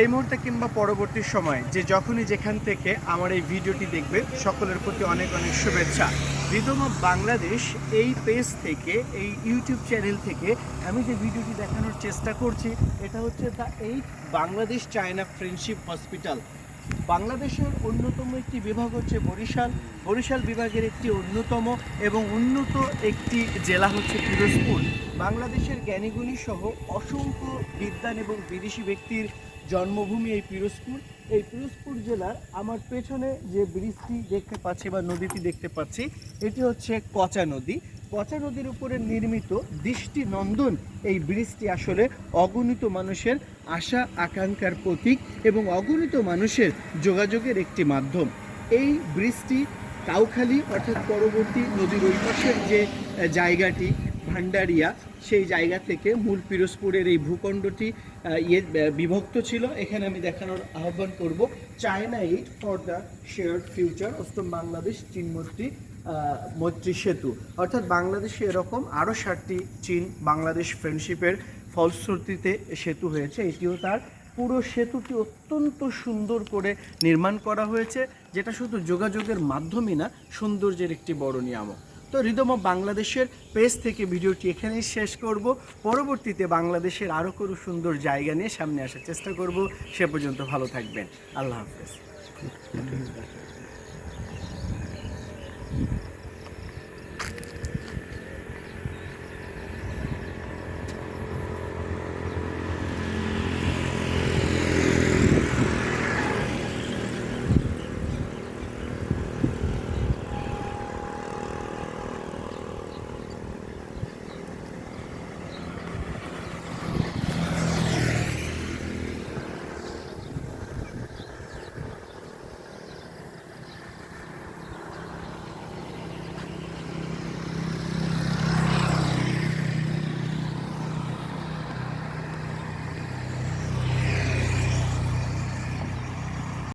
এই মুহূর্তে কিংবা পরবর্তী সময় যে যখনই যেখান থেকে আমার এই ভিডিওটি দেখবে, সকলের প্রতি অনেক অনেক শুভেচ্ছা। রিদম অফ বাংলাদেশ এই পেজ থেকে, এই ইউটিউব চ্যানেল থেকে আমি যে ভিডিওটি দেখানোর চেষ্টা করছি, এটা হচ্ছে the eight Bangladesh China friendship hospital. বাংলাদেশের অন্যতম একটি বিভাগ হচ্ছে বরিশাল। বরিশাল বিভাগের একটি অন্যতম এবং উন্নত একটি জেলা হচ্ছে পিরোজপুর। বাংলাদেশের জ্ঞানীগুণী সহ অসংখ্য বিদ্যান এবং বিদেশি ব্যক্তির জন্মভূমি এই পিরোজপুর। এই পিরোজপুর জেলার আমার পেছনে যে ব্রিজটি দেখতে পাচ্ছি বা নদীটি দেখতে পাচ্ছি, এটি হচ্ছে কচা নদী। পচা নদীর উপরে নির্মিত দৃষ্টি নন্দন এই ব্রিজটি আসলে অগণিত মানুষের আশা, আকাঙ্ক্ষার প্রতীক এবং অগণিত মানুষের যোগাযোগের একটি মাধ্যম। এই ব্রিজটি কাউখালী অর্থাৎ পরবর্তী নদীর ওই পাশের যে জায়গাটি ভান্ডারিয়া সেই জায়গা থেকে মূল পিরোজপুরের এই ভূখণ্ডটি ইয়ে বিভক্ত ছিল। এখানে আমি দেখানোর আহ্বান করব। China eight for the share future অষ্টম বাংলাদেশ চীনমৈত্রী আহ, মৈত্রী সেতু। অর্থাৎ বাংলাদেশে এরকম আরও ষাটটি চীন বাংলাদেশ ফ্রেন্ডশিপের ফলশ্রুতিতে সেতু হয়েছে। এটিও তার পুরো সেতুটি অত্যন্ত সুন্দর করে নির্মাণ করা হয়েছে যেটা শুধু যোগাযোগের মাধ্যমে না সৌন্দর্যের একটি বড় নিয়ামক। তো অফ বাংলাদেশের পেজ থেকে ভিডিওটি এখানেই শেষ করব। পরবর্তীতে বাংলাদেশের আরও কোনো সুন্দর জায়গা নিয়ে সামনে আসার চেষ্টা করব। সে পর্যন্ত ভালো থাকবেন। আল্লাহ হাফেজ।